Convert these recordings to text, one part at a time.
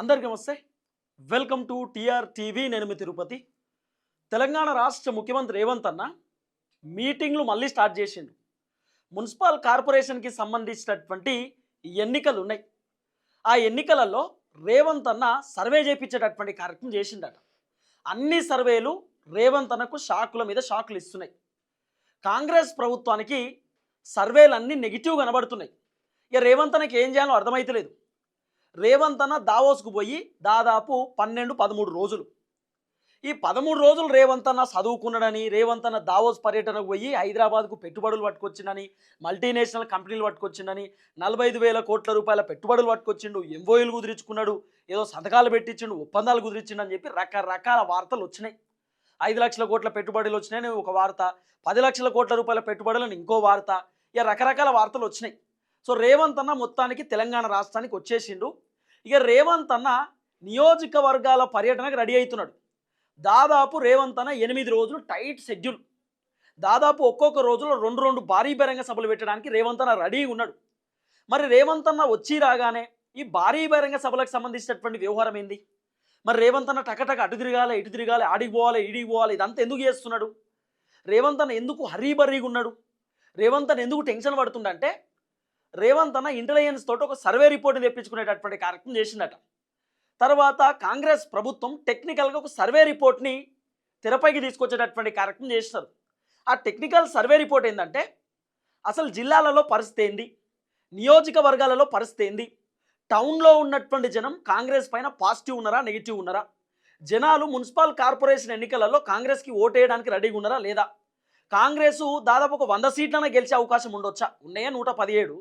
అందరికీ నమస్తే. Welcome to T R. TV మీ తిరుపతి. తెలంగాణ రాష్ట్ర ముఖ్యమంత్రి రేవంత్ అన్న మీటింగ్లు మళ్ళీ స్టార్ట్ చేసిండు. మున్సిపల్ కార్పొరేషన్కి సంబంధించినటువంటి ఎన్నికలు ఉన్నాయి ఆ ఎన్నికలలో రేవంత్ అన్న సర్వే చేయించేటటువంటి కార్యక్రమం చేసిండట. అన్ని సర్వేలు రేవంత్ అన్నకు షాకుల మీద షాకులు ఇస్తున్నాయి. కాంగ్రెస్ ప్రభుత్వానికి సర్వేలు అన్నీ నెగిటివ్ కనబడుతున్నాయి. ఇక రేవంత్ అన్నకి ఏం చేయాలో అర్థమైతలేదు. రేవంత్ అన్న దావోస్కు పోయి దాదాపు పన్నెండు పదమూడు రోజులు. ఈ పదమూడు రోజులు రేవంత్ అన్న చదువుకున్నాడని రేవంత్ అన్న దావోస్ పర్యటనకు పోయి హైదరాబాద్కు పెట్టుబడులు పట్టుకొచ్చిండని మల్టీనేషనల్ కంపెనీలు పట్టుకొచ్చిండని నలభై ఐదు వేల కోట్ల రూపాయల పెట్టుబడులు పట్టుకొచ్చిండు ఎంఓయూలు కుదిరించుకున్నాడు ఏదో సంతకాలు పెట్టించిండు ఒప్పందాలు కుదిరించిండు అని చెప్పి రకరకాల వార్తలు వచ్చినాయి. ఐదు లక్షల కోట్ల పెట్టుబడులు వచ్చినాయని ఒక వార్త పది లక్షల కోట్ల రూపాయల పెట్టుబడులని ఇంకో వార్త ఇక రకరకాల వార్తలు వచ్చినాయి. సో రేవంత్ అన్న మొత్తానికి తెలంగాణ రాష్ట్రానికి వచ్చేసిండు. ఇక రేవంత్ అన్న నియోజకవర్గాల పర్యటనకు రెడీ అవుతున్నాడు. దాదాపు రేవంత్ అన్న ఎనిమిది రోజులు టైట్ షెడ్యూల్. దాదాపు ఒక్కొక్క రోజులో రెండు రెండు భారీ బహిరంగ సభలు పెట్టడానికి రేవంత్ అన్న రెడీగా ఉన్నాడు. మరి రేవంత్ అన్న వచ్చి రాగానే ఈ భారీ బహిరంగ సభలకు సంబంధించినటువంటి వ్యవహారం ఏంది? మరి రేవంత్ అన్న టకటక అటు తిరగాలి ఇటు తిరగాలి ఆడికి పోవాలి ఈడికి పోవాలి ఇదంతా ఎందుకు చేస్తున్నాడు? రేవంత్ అన్న ఎందుకు హరీబరీగా ఉన్నాడు? రేవంత్ అన్న ఎందుకు టెన్షన్ పడుతుండంటే రేవంత్ అన్న ఇంటెలిజెన్స్ తోటి ఒక సర్వే రిపోర్ట్ని తెప్పించుకునేటటువంటి కార్యక్రమం చేసిందట. తర్వాత కాంగ్రెస్ ప్రభుత్వం టెక్నికల్గా ఒక సర్వే రిపోర్ట్ని తెరపైకి తీసుకొచ్చేటటువంటి కార్యక్రమం చేస్తారు ఆ టెక్నికల్ సర్వే రిపోర్ట్ ఏంటంటే అసలు జిల్లాలలో పరిస్థితి ఏంది? నియోజకవర్గాలలో పరిస్థితి ఏంది? టౌన్లో ఉన్నటువంటి జనం కాంగ్రెస్ పైన పాజిటివ్ ఉన్నారా నెగిటివ్ ఉన్నారా? జనాలు మున్సిపల్ కార్పొరేషన్ ఎన్నికలలో కాంగ్రెస్కి ఓటేయడానికి రెడీగా ఉన్నారా లేదా? కాంగ్రెస్ దాదాపు ఒక వంద సీట్లన గెలిచే అవకాశం ఉండొచ్చా? ఉన్నాయా నూట పదిహేడు?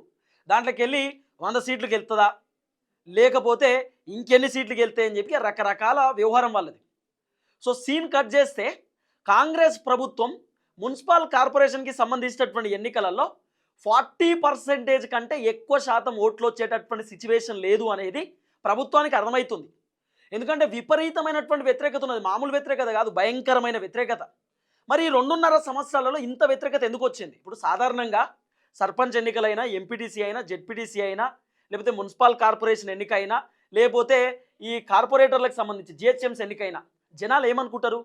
దాంట్లోకి వెళ్ళి వంద సీట్లు గెలుతుందా లేకపోతే ఇంకెన్ని సీట్లు గెలుతాయి అని చెప్పి రకరకాల వ్యవహారం వాళ్ళది. సో సీన్ కట్ చేస్తే కాంగ్రెస్ ప్రభుత్వం మున్సిపల్ కార్పొరేషన్కి సంబంధించినటువంటి ఎన్నికలలో ఫార్టీ పర్సెంటేజ్ కంటే ఎక్కువ శాతం ఓట్లు వచ్చేటటువంటి సిచ్యువేషన్ లేదు అనేది ప్రభుత్వానికి అర్థమవుతుంది. ఎందుకంటే విపరీతమైనటువంటి వ్యతిరేకత ఉన్నది. మామూలు వ్యతిరేకత కాదు భయంకరమైన వ్యతిరేకత. మరి ఈ రెండున్నర సంవత్సరాలలో ఇంత వ్యతిరేకత ఎందుకు వచ్చింది? ఇప్పుడు సాధారణంగా సర్పంచ్ ఎన్నికలైనా ఎంపీటీసీ అయినా జెడ్పీటీసీ అయినా లేకపోతే మున్సిపల్ కార్పొరేషన్ ఎన్నిక అయినా లేకపోతే ఈ కార్పొరేటర్లకు సంబంధించి జిహెచ్ఎంస్ ఎన్నికైనా జనాలు ఏమనుకుంటారు?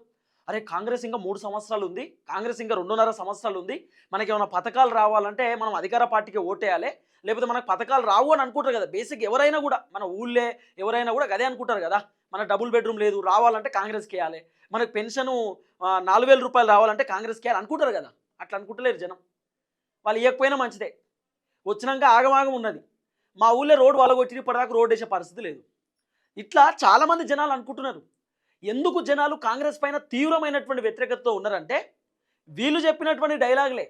అరే కాంగ్రెస్ ఇంకా మూడు సంవత్సరాలు ఉంది కాంగ్రెస్ ఇంకా రెండున్నర సంవత్సరాలు ఉంది మనకి ఏమైనా పథకాలు రావాలంటే మనం అధికార పార్టీకి ఓటేయాలి లేకపోతే మనకు పథకాలు రావు అని అనుకుంటారు కదా బేసిక్ ఎవరైనా కూడా మన ఊళ్ళే ఎవరైనా కూడా అదే అనుకుంటారు కదా మన డబుల్ బెడ్రూమ్ లేదు రావాలంటే కాంగ్రెస్కి వేయాలి మనకు పెన్షను నాలుగు వేల రూపాయలు రావాలంటే కాంగ్రెస్కి వేయాలి అనుకుంటారు కదా అట్లా అనుకుంటలేరు జనం. వాళ్ళు ఇవ్వకపోయినా మంచిదే. వచ్చినాక ఆగమాగం ఉన్నది. మా ఊళ్ళో రోడ్డు వాళ్ళగొట్టి ఇప్పటిదాకా రోడ్ వేసే పరిస్థితి లేదు. ఇట్లా చాలామంది జనాలు అనుకుంటున్నారు. ఎందుకు జనాలు కాంగ్రెస్ పైన తీవ్రమైనటువంటి వ్యతిరేకతతో ఉన్నారంటే వీళ్ళు చెప్పినటువంటి డైలాగులే.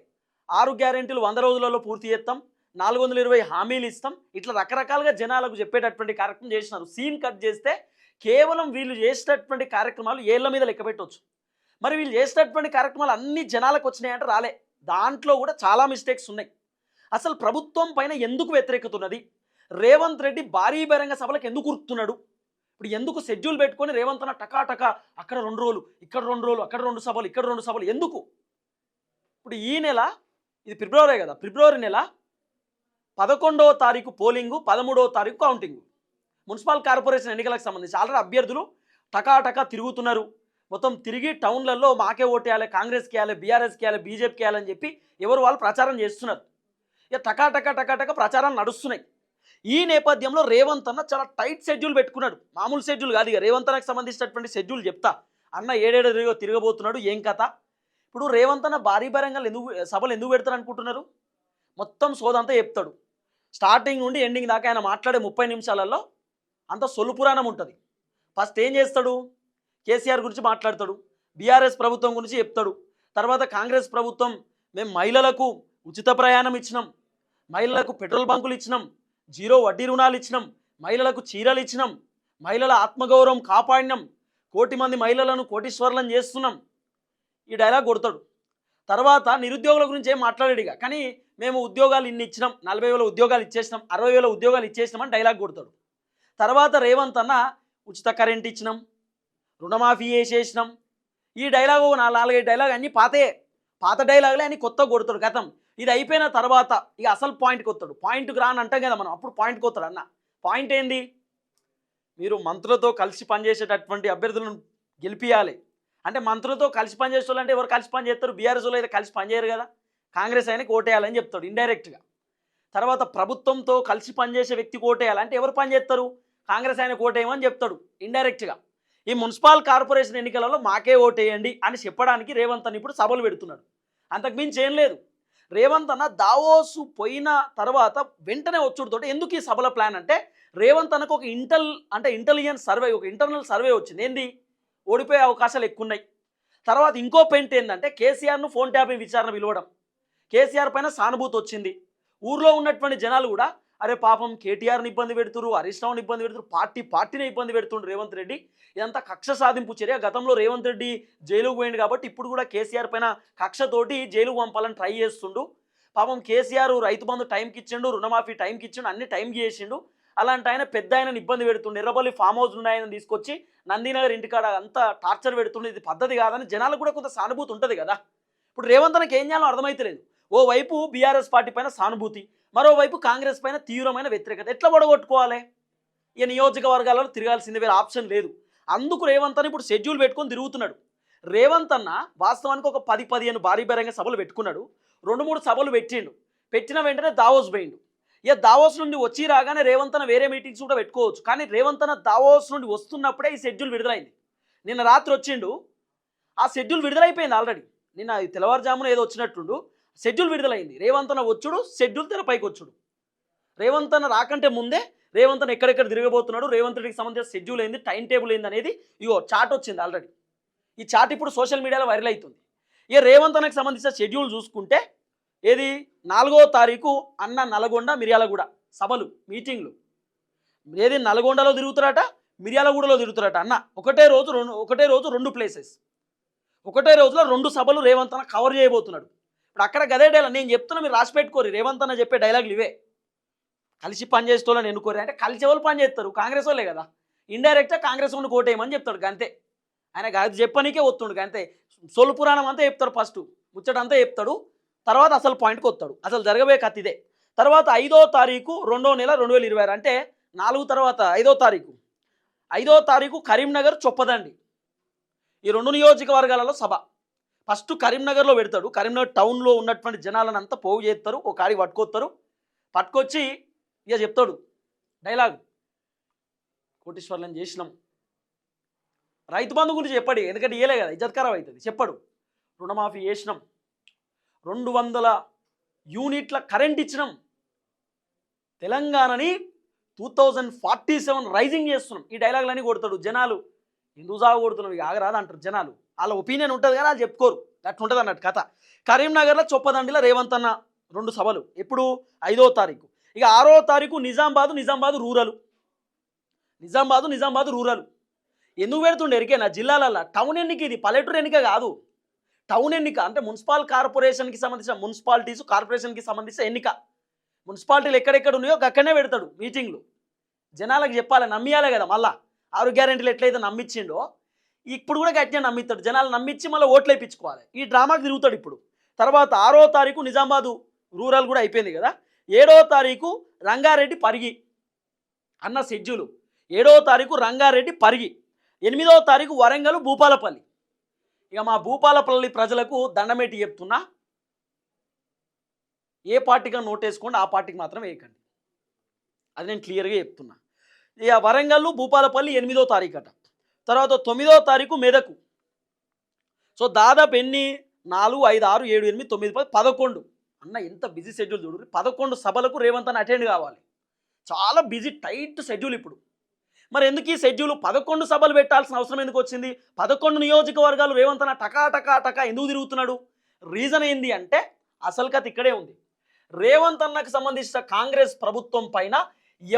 ఆరు గ్యారెంటీలు వంద రోజులలో పూర్తి చేస్తాం నాలుగు వందల ఇరవై హామీలు ఇస్తాం. ఇట్లా రకరకాలుగా జనాలకు చెప్పేటటువంటి కార్యక్రమం చేసినారు. సీన్ కట్ చేస్తే కేవలం వీళ్ళు చేసేటటువంటి కార్యక్రమాలు ఏళ్ళ మీద లెక్క పెట్టవచ్చు మరి వీళ్ళు చేసేటటువంటి కార్యక్రమాలు అన్ని జనాలకు వచ్చినాయంటే రాలే. దాంట్లో కూడా చాలా మిస్టేక్స్ ఉన్నాయి. అసలు ప్రభుత్వం పైన ఎందుకు వ్యతిరేకత ఉన్నది రేవంత్ రెడ్డి భారీ బహిరంగ సభలకు ఎందుకు ఉరుకుతున్నాడు? ఇప్పుడు ఎందుకు షెడ్యూల్ పెట్టుకొని రేవంత్ అన్న టకాటకా అక్కడ రెండు రోజులు ఇక్కడ రెండు రోజులు అక్కడ రెండు సభలు ఇక్కడ రెండు సభలు ఎందుకు? ఇప్పుడు ఈ నెల ఇది ఫిబ్రవరి కదా ఫిబ్రవరి నెల పదకొండవ తారీఖు పోలింగు పదమూడవ తారీఖు కౌంటింగ్ మున్సిపల్ కార్పొరేషన్ ఎన్నికలకు సంబంధించి ఆల్రెడీ అభ్యర్థులు టకాటకా తిరుగుతున్నారు. మొత్తం తిరిగి టౌన్లలో మాకే ఓటేయాలి కాంగ్రెస్కి వేయాలి బీఆర్ఎస్కి వేయాలి బీజేపీకి వేయాలని చెప్పి ఎవరు వాళ్ళు ప్రచారం చేస్తున్నారు. ఇక టకాటక టకాటక ప్రచారాలు నడుస్తున్నాయి. ఈ నేపథ్యంలో రేవంత్ అన్న చాలా టైట్ షెడ్యూల్ పెట్టుకున్నాడు. మామూలు షెడ్యూల్ కాదు ఇక. రేవంత్ అన్నకు సంబంధించినటువంటి షెడ్యూల్ చెప్తా. అన్న ఏడేడు తిరిగో తిరగబోతున్నాడు. ఏం కథ? ఇప్పుడు రేవంత్ అన్న భారీ భారంగా ఎందుకు సభలు ఎందుకు పెడతారు అనుకుంటున్నారు? మొత్తం సోదంతా చెప్తాడు. స్టార్టింగ్ నుండి ఎండింగ్ దాకా ఆయన మాట్లాడే ముప్పై నిమిషాలలో అంత సొలు పురాణం ఉంటుంది. ఫస్ట్ ఏం చేస్తాడు? కేసీఆర్ గురించి మాట్లాడతాడు బీఆర్ఎస్ ప్రభుత్వం గురించి చెప్తాడు. తర్వాత కాంగ్రెస్ ప్రభుత్వం మేము మహిళలకు ఉచిత ప్రయాణం ఇచ్చినాం మహిళలకు పెట్రోల్ బంకులు ఇచ్చినాం జీరో వడ్డీ రుణాలు ఇచ్చినాం మహిళలకు చీరలు ఇచ్చినాం మహిళల ఆత్మగౌరవం కాపాడినాం కోటి మంది మహిళలను కోటీశ్వర్లను చేస్తున్నాం. ఈ డైలాగ్ కొడతాడు. తర్వాత నిరుద్యోగుల గురించి ఏం మాట్లాడాడు ఇక. కానీ మేము ఉద్యోగాలు ఇన్ని ఇచ్చినాం నలభై వేల ఉద్యోగాలు ఇచ్చేసినాం అరవై వేల ఉద్యోగాలు ఇచ్చేసినాం అని డైలాగ్ కొడతాడు. తర్వాత రేవంత్ అన్న ఉచిత కరెంట్ ఇచ్చినాం రుణమాఫీ చేసేసినాం. ఈ డైలాగ్ నాలుగు నాలుగైదు డైలాగ్ అన్నీ పాతే పాత డైలాగులే అని కొత్త కొడతాడు గతం. ఇది అయిపోయిన తర్వాత ఇక అసలు పాయింట్కి వస్తాడు. పాయింట్కి రాని అంటాం కదా మనం. అప్పుడు పాయింట్కి వస్తాడు అన్న. పాయింట్ ఏంది? మీరు మంత్రులతో కలిసి పనిచేసేటటువంటి అభ్యర్థులను గెలిపియాలి. అంటే మంత్రులతో కలిసి పనిచేసే అంటే ఎవరు కలిసి పని చేస్తారు? అయితే కలిసి పనిచేయరు కదా. కాంగ్రెస్ ఆయనకి ఓటేయాలని చెప్తాడు ఇండైరెక్ట్గా తర్వాత ప్రభుత్వంతో కలిసి పనిచేసే వ్యక్తి ఓటేయాలి. అంటే ఎవరు పని చేస్తారు? కాంగ్రెస్ ఆయన ఓటేయమని చెప్తాడు ఇండైరెక్ట్గా ఈ మున్సిపల్ కార్పొరేషన్ ఎన్నికలలో మాకే ఓటేయండి అని చెప్పడానికి రేవంత్ అని ఇప్పుడు సభలు పెడుతున్నాడు. అంతకుమించి ఏం లేదు. రేవంత్ అన్న దావోసు పోయిన తర్వాత వెంటనే వచ్చుడుతోటి ఎందుకు ఈ సభల ప్లాన్ అంటే రేవంత్ అన్నకు ఒక ఇంటల్ అంటే ఇంటెలిజెన్స్ సర్వే ఒక ఇంటర్నల్ సర్వే వచ్చింది. ఏంది? ఓడిపోయే అవకాశాలు ఎక్కువ ఉన్నాయి తర్వాత ఇంకో పెయింట్ ఏంటంటే కేసీఆర్ను ఫోన్ ట్యాపింగ్ విచారణ పిలవడం. కేసీఆర్ పైన సానుభూతి వచ్చింది. ఊర్లో ఉన్నటువంటి జనాలు కూడా అరే పాపం కేటీఆర్ని ఇబ్బంది పెడుతురు హరీష్ రావుని ఇబ్బంది పెడుతురు పార్టీ పార్టీని ఇబ్బంది పెడుతుండ్రు రేవంత్ రెడ్డి. ఇదంతా కక్ష సాధింపు చర్య. గతంలో రేవంత్ రెడ్డి జైలుకు పోయింది కాబట్టి ఇప్పుడు కూడా కేసీఆర్ పైన కక్షతోటి జైలుకు పంపాలని ట్రై చేస్తుండు. పాపం కేసీఆర్ రైతు బంధు టైంకి ఇచ్చిండు రుణమాఫీ టైంకి ఇచ్చిండు అన్ని టైంకి చేసిండు. అలాంటి ఆయన పెద్ద ఆయనని ఇబ్బంది పెడుతుండు. ఎర్రబల్లి ఫామ్ హౌస్ ఉన్న ఆయన తీసుకొచ్చి నందీనగర్ ఇంటికాడ అంతా టార్చర్ పెడుతుండే. ఇది పద్ధతి కాదని జనాలకు కూడా కొంత సానుభూతి ఉంటుంది కదా. ఇప్పుడు రేవంత్ ఏం చేయాలో అర్థమైతలేదు. ఓవైపు బీఆర్ఎస్ పార్టీ పైన సానుభూతి మరోవైపు కాంగ్రెస్ పైన తీవ్రమైన వ్యతిరేకత. ఎట్లా పొడగొట్టుకోవాలి? ఈ నియోజకవర్గాలలో తిరగాల్సింది వేరే ఆప్షన్ లేదు. అందుకు రేవంత్ ఇప్పుడు షెడ్యూల్ పెట్టుకొని తిరుగుతున్నాడు. రేవంత్ అన్న వాస్తవానికి ఒక పది పదిహేను భారీ బహిరంగ సభలు పెట్టుకున్నాడు. రెండు మూడు సభలు పెట్టిండు. పెట్టిన వెంటనే దావోస్ పోయిండు. ఇక దావోస్ నుండి వచ్చి రాగానే రేవంత్ అన్న వేరే మీటింగ్స్ కూడా పెట్టుకోవచ్చు. కానీ రేవంత్ అన్న దావోస్ నుండి వస్తున్నప్పుడే ఈ షెడ్యూల్ విడుదలైంది. నిన్న రాత్రి వచ్చిండు. ఆ షెడ్యూల్ విడుదలైపోయింది ఆల్రెడీ. నిన్న తెల్లవారుజామున ఏదో వచ్చినట్టుండు. షెడ్యూల్ విడుదలైంది. రేవంత్ అన్న వచ్చుడు షెడ్యూల్ తెరపైకి వచ్చుడు రేవంత్ అన్న రాకంటే ముందే రేవంత్ అన్న ఎక్కడెక్కడ తిరగబోతున్నాడు రేవంత్ రెడ్డికి సంబంధించిన షెడ్యూల్ అయింది టైం టేబుల్ అయింది అనేది ఇగో చాట్ వచ్చింది ఆల్రెడీ. ఈ చాట్ ఇప్పుడు సోషల్ మీడియాలో వైరల్ అవుతుంది ఇక రేవంత్ అన్నకి సంబంధించిన షెడ్యూల్ చూసుకుంటే ఏది? నాలుగో తారీఖు అన్న నల్గొండ మిర్యాలగూడ సభలు మీటింగ్లు. ఏది? నల్గొండలో తిరుగుతారట మిర్యాలగూడలో తిరుగుతారట అన్న. ఒకటే రోజు రెండు ఒకటే రోజు రెండు ప్లేసెస్ ఒకటే రోజులో రెండు సభలు రేవంత్ అన్న కవర్ చేయబోతున్నాడు. ఇప్పుడు అక్కడ గదే డైలాగ్ నేను చెప్తున్నా మీరు రాసి పెట్టుకోరు రేవంత్ అన్న చెప్పే డైలాగులు ఇవే. కలిసి పని చేసేటోళ్ళని ఎన్నుకోరు అంటే కలిసి వాళ్ళు పని చేస్తారు? కాంగ్రెస్ వాళ్ళే కదా. ఇండైరెక్ట్గా కాంగ్రెస్ వాళ్ళు కోటేయమని చెప్తాడు అంతే ఆయన అది చెప్పనీకే వస్తుండు అంతే సొలు పురాణం అంతా చెప్తాడు ఫస్ట్. ముచ్చట అంతా చెప్తాడు. తర్వాత అసలు పాయింట్కి వస్తాడు. అసలు జరగబోయే కథ ఇదే. తర్వాత ఐదో తారీఖు రెండో నెల రెండు వేల ఇరవై ఆరు. అంటే నాలుగు తర్వాత ఐదో తారీఖు. ఐదో తారీఖు కరీంనగర్ చొప్పదండి. ఈ రెండు నియోజకవర్గాలలో సభ. ఫస్ట్ కరీంనగర్లో పెడతాడు. కరీంనగర్ టౌన్లో ఉన్నటువంటి జనాలను అంతా పోగు చేస్తారు. ఒక కాడికి పట్టుకొస్తారు. పట్టుకొచ్చి ఇక చెప్తాడు. డైలాగ్. కోటీశ్వర్లను చేసినాం. రైతు బంధు గురించి చెప్పాడు. ఎందుకంటే ఇవ్వలే కదా. ఇజ్జత్కరం అవుతుంది చెప్పాడు. రుణమాఫీ చేసినాం. రెండు వందల యూనిట్ల కరెంట్ ఇచ్చినాం. తెలంగాణని two thousand forty seven rising చేస్తున్నాం. ఈ డైలాగులన్నీ కొడతాడు జనాలు. ఎందుకు సాగు కొడుతున్నాం ఇక ఆగరాదు అంటారు జనాలు. వాళ్ళ ఒపీనియన్ ఉంటుంది కానీ వాళ్ళు చెప్పుకోరు. అట్లా ఉంటుంది అన్నట్టు కథ. కరీంనగర్లో చొప్పదండిలో రేవంత్ అన్న రెండు సభలు. ఎప్పుడు? ఐదో తారీఖు. ఇక ఆరో తారీఖు నిజామాబాదు నిజామాబాదు రూరల్. నిజామాబాదు నిజామాబాదు రూరల్. ఎందుకు పెడుతుండే ఎరికేనా జిల్లాలల్లో. టౌన్ ఎన్నిక ఇది? పల్లెటూరు ఎన్నిక కాదు. టౌన్ ఎన్నిక అంటే మున్సిపల్ కార్పొరేషన్కి సంబంధించిన మున్సిపాలిటీస్ కార్పొరేషన్కి సంబంధించిన ఎన్నిక. మున్సిపాలిటీలు ఎక్కడెక్కడ ఉన్నాయో అక్కడనే పెడతాడు మీటింగ్లు. జనాలకు చెప్పాలి నమ్మియాలే కదా మళ్ళా. ఆరు గ్యారెంటీలు ఎట్లయితే నమ్మించిండో ఇప్పుడు కూడా గట్టిగా నమ్మిస్తాడు. జనాలు నమ్మించి మళ్ళీ ఓట్లు వేయించుకోవాలి. ఈ డ్రామాకి తిరుగుతాడు ఇప్పుడు. తర్వాత ఆరో తారీఖు నిజామాబాదు రూరల్ కూడా అయిపోయింది కదా. ఏడో తారీఖు రంగారెడ్డి పరిగి అన్న షెడ్యూలు. ఏడో తారీఖు రంగారెడ్డి పరిగి. ఎనిమిదో తారీఖు వరంగల్ భూపాలపల్లి. ఇక మా భూపాలపల్లి ప్రజలకు దండమేటి చెప్తున్నా ఏ పార్టీగా నోటేసుకోండి ఆ పార్టీకి మాత్రం వేయకండి. అది నేను క్లియర్గా చెప్తున్నా. ఇక వరంగల్ భూపాలపల్లి ఎనిమిదో తారీఖు అట. తర్వాత తొమ్మిదో తారీఖు మెదకు. సో దాదాపు ఎన్ని? నాలుగు ఐదు ఆరు ఏడు ఎనిమిది తొమ్మిది పది పదకొండు. అన్న ఎంత బిజీ షెడ్యూల్ చూడు పదకొండు సభలకు రేవంత్ అని అటెండ్ కావాలి. చాలా బిజీ టైట్ షెడ్యూల్ ఇప్పుడు. మరి ఎందుకు ఈ షెడ్యూల్? పదకొండు సభలు పెట్టాల్సిన అవసరం ఎందుకు వచ్చింది? పదకొండు నియోజకవర్గాలు రేవంత్ అన్న టకా టకా టకా ఎందుకు తిరుగుతున్నాడు? రీజన్ ఏంది అంటే అసలు కథ ఇక్కడే ఉంది. రేవంత్ అన్నకు సంబంధించిన కాంగ్రెస్ ప్రభుత్వం పైన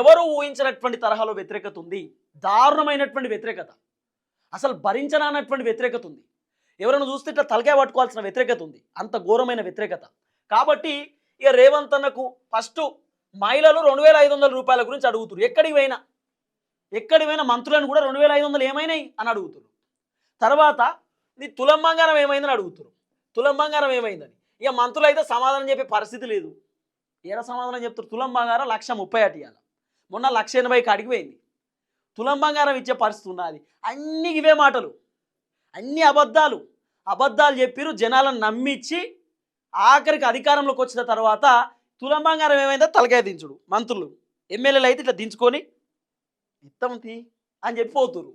ఎవరు ఊహించినటువంటి తరహాలో వ్యతిరేకత ఉంది? దారుణమైనటువంటి వ్యతిరేకత. అసలు భరించనన్నటువంటి వ్యతిరేకత ఉంది. ఎవరైనా చూస్తే ఇట్లా తలకాయ పట్టుకోవాల్సిన వ్యతిరేకత ఉంది. అంత ఘోరమైన వ్యతిరేకత. కాబట్టి ఇక రేవంత్ అన్నకు ఫస్ట్ మహిళలు రెండు వేల ఐదు వందల రూపాయల గురించి అడుగుతురు ఎక్కడికి పోయినా ఎక్కడికి పోయినా మంత్రులను కూడా రెండు వేల ఐదు వందలు ఏమైనాయి అని అడుగుతురు తర్వాత నీ తులం బంగారం ఏమైందని అడుగుతురు తులం బంగారం ఏమైందని. ఇక మంత్రులు అయితే సమాధానం చెప్పే పరిస్థితి లేదు. ఏడ సమాధానం చెప్తారు తులం బంగారం లక్ష ముప్పై అటు ఇవాళ మొన్న లక్ష ఎనభై కాడికి పోయింది. తులం బంగారం ఇచ్చే పరిస్థితి ఉన్నది. అన్ని ఇవే మాటలు. అన్ని అబద్ధాలు. అబద్ధాలు చెప్పిరు జనాలను నమ్మించి ఆఖరికి అధికారంలోకి వచ్చిన తర్వాత తులం బంగారం ఏమైందో తలకాయ దించుడు. మంత్రులు ఎమ్మెల్యేలు అయితే ఇట్లా దించుకొని ఇత్తంతి అని చెప్పి పోతురు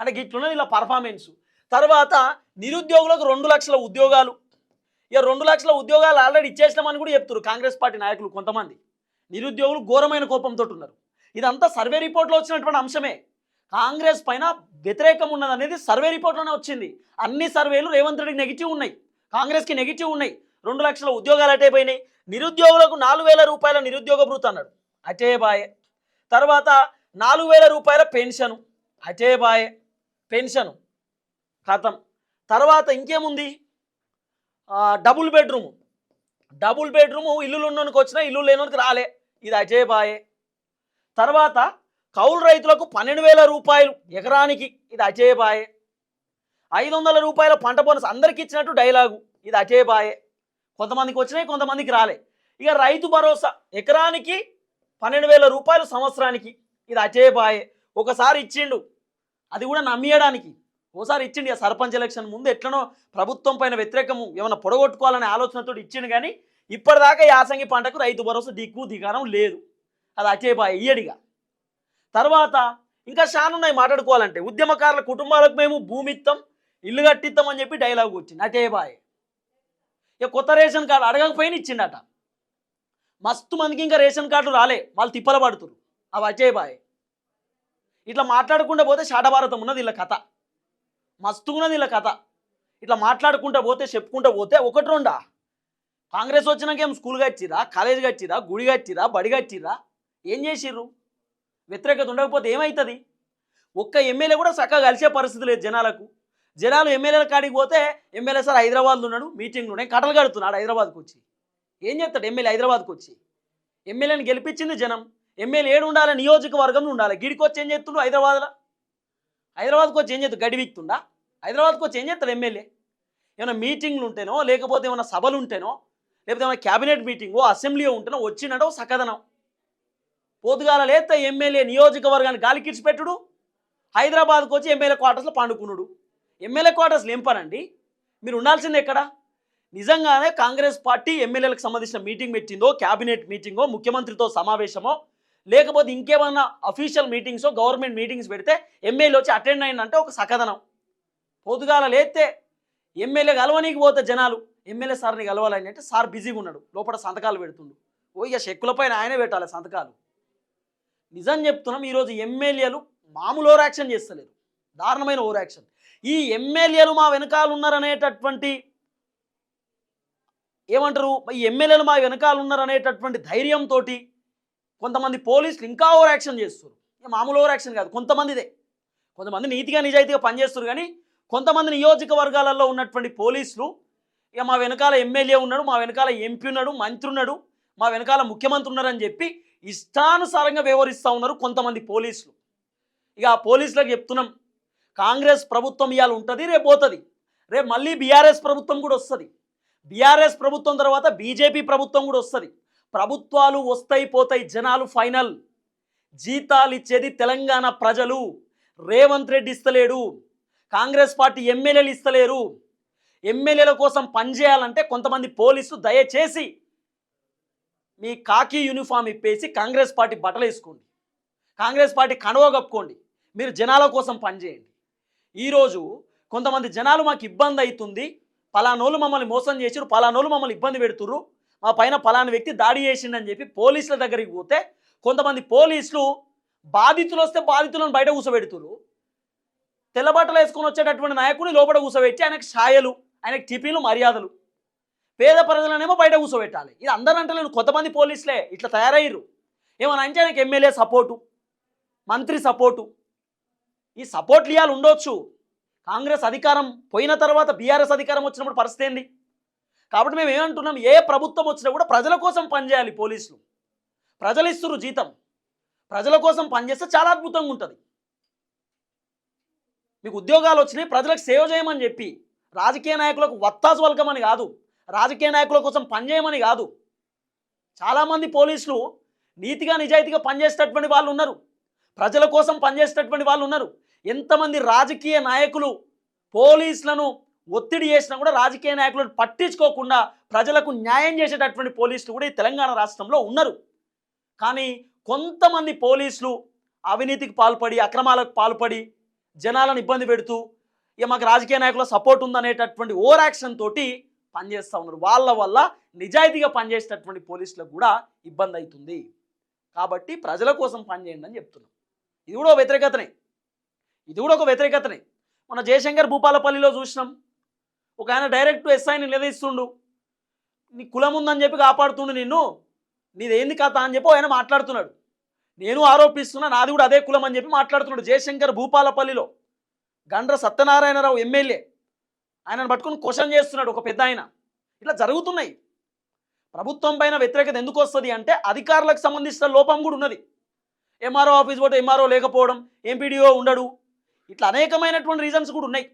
అంటే గిట్లున్నది ఇలా పర్ఫార్మెన్స్ తర్వాత నిరుద్యోగులకు రెండు లక్షల ఉద్యోగాలు. ఇక రెండు లక్షల ఉద్యోగాలు ఆల్రెడీ ఇచ్చేసినామని కూడా చెప్తున్నారు కాంగ్రెస్ పార్టీ నాయకులు కొంతమంది. నిరుద్యోగులు ఘోరమైన కోపంతో ఉన్నారు. ఇదంతా సర్వే రిపోర్ట్లో వచ్చినటువంటి అంశమే. కాంగ్రెస్ పైన వ్యతిరేకం ఉన్నది అనేది సర్వే రిపోర్ట్లోనే వచ్చింది. అన్ని సర్వేలు రేవంత్ రెడ్డికి నెగిటివ్ ఉన్నాయి. కాంగ్రెస్కి నెగిటివ్ ఉన్నాయి. రెండు లక్షల ఉద్యోగాలు అటే పోయినాయి నిరుద్యోగులకు నాలుగు వేల రూపాయల నిరుద్యోగ భృతి అన్నాడు. అటే బాయే. తర్వాత నాలుగు వేల రూపాయల పెన్షను. అటే బాయే. పెన్షను. ఖతం. తర్వాత ఇంకేముంది? Double bedroom. డబుల్ బెడ్రూమ్ ఇల్లులు ఉన్నోనికి వచ్చినా ఇల్లు లేనోనికి రాలే. ఇది అజయ్ బాయే. తర్వాత కౌలు రైతులకు పన్నెండు వేల రూపాయలు ఎకరానికి. ఇది అచేబాయే. ఐదు వందల రూపాయల పంట బోనస్ అందరికి ఇచ్చినట్టు డైలాగు. ఇది అచేబాయే. కొంతమందికి వచ్చినాయి కొంతమందికి రాలే. ఇక రైతు భరోసా ఎకరానికి పన్నెండు వేల రూపాయలు సంవత్సరానికి. ఇది అచేబాయే. ఒకసారి ఇచ్చిండు. అది కూడా నమ్మియడానికి. ఓసారి ఇచ్చిండు ఇక సర్పంచ్ ఎలక్షన్ ముందు ఎట్లనో ప్రభుత్వం పైన వ్యతిరేకము ఏమైనా పొడగొట్టుకోవాలనే ఆలోచనతో ఇచ్చిండు కానీ ఇప్పటిదాకా యాసంగి పంటకు రైతు భరోసా దిక్కు దిగానం లేదు. అది అచేపాయ ఇయ్యడిగా తర్వాత ఇంకా చాలా ఉన్నాయి మాట్లాడుకోవాలంటే. ఉద్యమకారుల కుటుంబాలకు మేము భూమిత్తం ఇల్లు కట్టిస్తాం అని చెప్పి డైలాగ్ వచ్చింది. అచేపాయ ఇక కొత్త రేషన్ కార్డు అడగకపోయినా ఇచ్చిండట. మస్తు మందికి ఇంకా రేషన్ కార్డులు రాలే. వాళ్ళు తిప్పల పడుతురు అవి అచేపాయ ఇట్లా మాట్లాడుకుంటూ పోతే శాటభారతం ఉన్నది వీళ్ళ కథ. మస్తు ఉన్నది వీళ్ళ కథ. ఇట్లా మాట్లాడుకుంటూ పోతే చెప్పుకుంటూ పోతే ఒకటి రెండా? కాంగ్రెస్ వచ్చినాక ఏం స్కూల్ కట్టిరా కాలేజ్ కట్టిరా గుడి కట్టిరా బడి కట్టిరా? ఏం చేసిర్రు? వ్యతిరేకత ఉండకపోతే ఏమవుతుంది ఒక్క ఎమ్మెల్యే కూడా చక్కగా కలిసే పరిస్థితి లేదు జనాలకు. జనాలు ఎమ్మెల్యేల కాడికి పోతే ఎమ్మెల్యే సార్ హైదరాబాద్లో ఉన్నాడు మీటింగ్లో నేను కట్టలు కడుతున్నాడు హైదరాబాద్కి వచ్చి. ఏం చేస్తాడు ఎమ్మెల్యే హైదరాబాద్కి వచ్చి? ఎమ్మెల్యేని గెలిపించింది జనం. ఎమ్మెల్యే ఏడు ఉండాలి నియోజకవర్గంలో ఉండాలి. గిడికి వచ్చి ఏం చేస్తుండు హైదరాబాద్లో? హైదరాబాద్కి వచ్చి ఏం చేస్తాడు? గడి వీక్తుండా? హైదరాబాద్కి వచ్చి ఏం చేస్తాడు ఎమ్మెల్యే? ఏమైనా మీటింగ్లు ఉంటేనో లేకపోతే ఏమైనా సభలు ఉంటేనో లేకపోతే ఏమైనా క్యాబినెట్ మీటింగో అసెంబ్లీ ఉంటేనో వచ్చినడో సకదనం. పోతుగాల లేత ఎమ్మెల్యే నియోజకవర్గాన్ని గాలికిడ్చి పెట్టుడు హైదరాబాద్కు వచ్చి ఎమ్మెల్యే క్వార్టర్స్లో పండుకున్నాడు ఎమ్మెల్యే క్వార్టర్స్లో ఏం పనండి? మీరు ఉండాల్సింది ఎక్కడ? నిజంగానే కాంగ్రెస్ పార్టీ ఎమ్మెల్యేలకు సంబంధించిన మీటింగ్ పెట్టిందో క్యాబినెట్ మీటింగో ముఖ్యమంత్రితో సమావేశమో లేకపోతే ఇంకేమన్నా అఫీషియల్ మీటింగ్సో గవర్నమెంట్ మీటింగ్స్ పెడితే ఎమ్మెల్యే వచ్చి అటెండ్ అయిందంటే ఒక సకథనం పొద్దుగాల లేతే ఎమ్మెల్యే కలవనీకి పోతే జనాలు ఎమ్మెల్యే సార్ని కలవాలని అంటే సార్ బిజీగా ఉన్నాడు లోపల సంతకాలు పెడుతుండు. ఓ ఇక చెక్కులపైన ఆయనే పెట్టాలి సంతకాలు. నిజం చెప్తున్నాం ఈరోజు ఎమ్మెల్యేలు మామూలు ఓవర్ యాక్షన్ చేస్తలేరు. దారుణమైన ఓవర్ యాక్షన్. ఈ ఎమ్మెల్యేలు మా వెనకాల ఉన్నారనేటటువంటి ఏమంటారు? ఈ ఎమ్మెల్యేలు మా వెనకాల ఉన్నారనేటటువంటి ధైర్యంతో కొంతమంది పోలీసులు ఇంకా ఓవర్ యాక్షన్ చేస్తారు ఇక మామూలు ఓవర్ యాక్షన్ కాదు కొంతమందిదే. కొంతమంది నీతిగా నిజాయితీగా పనిచేస్తారు కానీ కొంతమంది నియోజకవర్గాలలో ఉన్నటువంటి పోలీసులు ఇక మా వెనకాల ఎమ్మెల్యే ఉన్నాడు మా వెనకాల ఎంపీ ఉన్నాడు మంత్రి ఉన్నాడు మా వెనకాల ముఖ్యమంత్రి ఉన్నారని చెప్పి ఇష్టానుసారంగా వ్యవహరిస్తూ ఉన్నారు కొంతమంది పోలీసులు. ఇక ఆ పోలీసులకు చెప్తున్నాం కాంగ్రెస్ ప్రభుత్వం ఇవాళ ఉంటుంది రేపు పోతుంది. రేపు మళ్ళీ బీఆర్ఎస్ ప్రభుత్వం కూడా వస్తుంది. బీఆర్ఎస్ ప్రభుత్వం తర్వాత బీజేపీ ప్రభుత్వం కూడా వస్తుంది. ప్రభుత్వాలు వస్తాయి పోతాయి జనాలు ఫైనల్. జీతాలు ఇచ్చేది తెలంగాణ ప్రజలు. రేవంత్ రెడ్డి ఇస్తలేడు. కాంగ్రెస్ పార్టీ ఎమ్మెల్యేలు ఇస్తలేరు. ఎమ్మెల్యేల కోసం పనిచేయాలంటే కొంతమంది పోలీసులు దయచేసి మీ కాకి యూనిఫామ్ ఇప్పేసి కాంగ్రెస్ పార్టీ బట్టలు వేసుకోండి. కాంగ్రెస్ పార్టీ కనువ కప్పుకోండి. మీరు జనాల కోసం పనిచేయండి ఈరోజు కొంతమంది జనాలు మాకు ఇబ్బంది అవుతుంది. పలానోళ్ళు మమ్మల్ని మోసం చేసిరు పలానోళ్ళు మమ్మల్ని ఇబ్బంది పెడుతుర్రు. మా పైన పలానా వ్యక్తి దాడి చేసిండని చెప్పి పోలీసుల దగ్గరికి పోతే కొంతమంది పోలీసులు బాధితులు వస్తే బాధితులను బయట కూసబెడుతురు తెల్లబట్టలు వేసుకొని వచ్చేటటువంటి నాయకుడిని లోపల కూర్చోబెట్టి ఆయనకు ఛాయలు ఆయనకు టిఫిన్లు మర్యాదలు. పేద ప్రజలనేమో బయట కూర్చోబెట్టాలి. ఇది అందరూ అంటలేను కొంతమంది పోలీసులే ఇట్లా తయారయ్యారు ఏమన్నా అంటే ఆయనకి ఎమ్మెల్యే సపోర్టు మంత్రి సపోర్టు ఈ సపోర్ట్లు ఇవ్వాలి ఉండొచ్చు. కాంగ్రెస్ అధికారం పోయిన తర్వాత బీఆర్ఎస్ అధికారం వచ్చినప్పుడు పరిస్థితి ఏంది? కాబట్టి మేము ఏమంటున్నాం? ఏ ప్రభుత్వం వచ్చినా కూడా ప్రజల కోసం పనిచేయాలి పోలీసులు. ప్రజలు ఇస్తున్నారు జీతం. ప్రజల కోసం పనిచేస్తే చాలా అద్భుతంగా ఉంటుంది. మీకు ఉద్యోగాలు వచ్చినాయి ప్రజలకు సేవ చేయమని చెప్పి రాజకీయ నాయకులకు వత్తాసు వలకమని కాదు. రాజకీయ నాయకుల కోసం పనిచేయమని కాదు. చాలామంది పోలీసులు నీతిగా నిజాయితీగా పనిచేసేటటువంటి వాళ్ళు ఉన్నారు. ప్రజల కోసం పనిచేసేటటువంటి వాళ్ళు ఉన్నారు. ఎంతమంది రాజకీయ నాయకులు పోలీసులను ఒత్తిడి చేసినా కూడా రాజకీయ నాయకులను పట్టించుకోకుండా ప్రజలకు న్యాయం చేసేటటువంటి పోలీసులు కూడా ఈ తెలంగాణ రాష్ట్రంలో ఉన్నారు. కానీ కొంతమంది పోలీసులు అవినీతికి పాల్పడి అక్రమాలకు పాల్పడి జనాలను ఇబ్బంది పెడుతూ ఇక మాకు రాజకీయ నాయకుల సపోర్ట్ ఉందనేటటువంటి ఓవర్ యాక్షన్ తోటి పనిచేస్తూ ఉన్నారు. వాళ్ళ వల్ల నిజాయితీగా పనిచేసేటటువంటి పోలీసులకు కూడా ఇబ్బంది అవుతుంది. కాబట్టి ప్రజల కోసం పనిచేయండి అని చెప్తున్నాం. ఇది కూడా ఒక వ్యతిరేకతనే. ఇది కూడా ఒక వ్యతిరేకతనే. మన జయశంకర్ భూపాలపల్లిలో చూసినాం. ఒక ఆయన డైరెక్ట్ ఎస్ఐని నిలదీస్తుండు. నీ కులం ఉందని చెప్పి కాపాడుతుండు నిన్ను. నీదేంది కథ అని చెప్పి ఆయన మాట్లాడుతున్నాడు. నేను ఆరోపిస్తున్నా నాది కూడా అదే కులం అని చెప్పి మాట్లాడుతున్నాడు జయశంకర్ భూపాలపల్లిలో. గండ్ర సత్యనారాయణరావు ఎమ్మెల్యే. ఆయనను పట్టుకుని క్వశ్చన్ చేస్తున్నాడు ఒక పెద్ద ఆయన. ఇట్లా జరుగుతున్నాయి. ప్రభుత్వం పైన వ్యతిరేకత ఎందుకు వస్తుంది అంటే అధికారులకు సంబంధించిన లోపం కూడా ఉన్నది. ఎంఆర్ఓ ఆఫీస్ పోటీ ఎంఆర్ఓ లేకపోవడం ఎంపీడీఓ ఉండడు. ఇట్లా అనేకమైనటువంటి రీజన్స్ కూడా ఉన్నాయి.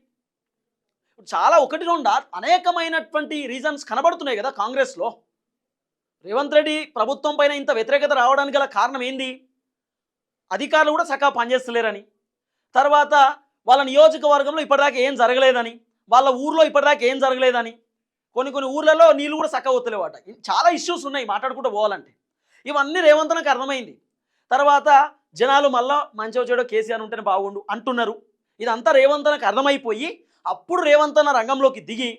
ఇప్పుడు చాలా ఒకటి రెండా అనేకమైనటువంటి రీజన్స్ కనబడుతున్నాయి కదా కాంగ్రెస్లో. రేవంత్ రెడ్డి ప్రభుత్వం పైన ఇంత వ్యతిరేకత రావడానికి గల కారణం ఏంది? అధికారులు కూడా చక్కగా పనిచేస్తలేరని. తర్వాత వాళ్ళ నియోజకవర్గంలో ఇప్పటిదాకా ఏం జరగలేదని. వాళ్ళ ఊర్లో ఇప్పటిదాకా ఏం జరగలేదని. కొన్ని కొన్ని ఊర్లలో నీళ్ళు కూడా చక్కవుతలేవాట చాలా ఇష్యూస్ ఉన్నాయి మాట్లాడుకుంటూ పోవాలంటే. ఇవన్నీ రేవంత్ నాకు అర్థమైంది. తర్వాత జనాలు మళ్ళా మంచి చెడో కేసీఆర్ ఉంటేనే బాగుండు అంటున్నారు. ఇదంతా రేవంత్ నాకు అర్థమైపోయి అప్పుడు రేవంత్ అన్న రంగంలోకి దిగి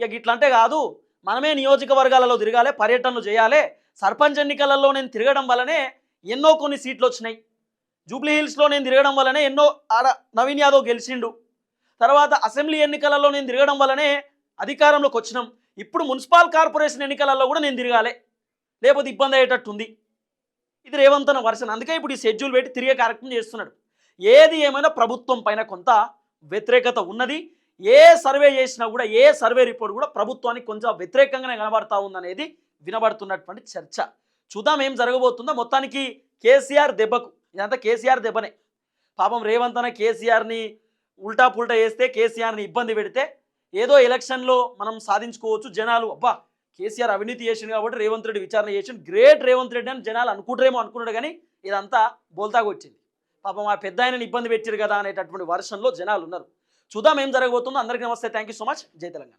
ఇక ఇట్లంటే కాదు మనమే నియోజకవర్గాలలో తిరగాలి పర్యటనలు చేయాలి సర్పంచ్ ఎన్నికలలో నేను తిరగడం వల్లనే ఎన్నో కొన్ని సీట్లు వచ్చినాయి. జూబ్లీ హిల్స్లో నేను తిరగడం వల్లనే ఎన్నో ఆడ నవీన్ యాదవ్ గెలిచిండు. తర్వాత అసెంబ్లీ ఎన్నికలలో నేను తిరగడం వల్లనే అధికారంలోకి వచ్చినాం. ఇప్పుడు మున్సిపల్ కార్పొరేషన్ ఎన్నికలలో కూడా నేను తిరగాలి. లేకపోతే ఇబ్బంది అయ్యేటట్టుంది. ఇది రేవంతన వర్షన్. అందుకే ఇప్పుడు ఈ షెడ్యూల్ పెట్టి తిరిగే కార్యక్రమం చేస్తున్నాడు. ఏది ఏమైనా ప్రభుత్వం పైన కొంత వ్యతిరేకత ఉన్నది. ఏ సర్వే చేసినా కూడా ఏ సర్వే రిపోర్ట్ కూడా ప్రభుత్వానికి కొంచెం వ్యతిరేకంగానే కనబడతా ఉందనేది వినబడుతున్నటువంటి చర్చ. చూద్దాం ఏం జరగబోతుందో. మొత్తానికి కేసీఆర్ దెబ్బకు ఇదంతా కేసీఆర్ దెబ్బనే. పాపం రేవంత్ అన్న కేసీఆర్ని ఉల్టా పుల్టా వేస్తే కేసీఆర్ని ఇబ్బంది పెడితే ఏదో ఎలక్షన్లో మనం సాధించుకోవచ్చు జనాలు. అబ్బా కేసీఆర్ అవినీతి చేసిండు కాబట్టి రేవంత్ రెడ్డి విచారణ చేసిండు. గ్రేట్ రేవంత్ రెడ్డి అని జనాలు అనుకుంటారేమో అనుకున్నాడు కానీ ఇదంతా బోల్తాగా వచ్చింది. పాపం ఆ పెద్ద ఆయనని ఇబ్బంది పెట్టారు కదా అనేటటువంటి వర్షంలో జనాలు ఉన్నారు. చూద్దాం ఏం జరగబోతుందో. అందరికీ నమస్తే. థ్యాంక్ యూ సో మచ్ జై తెలంగాణ.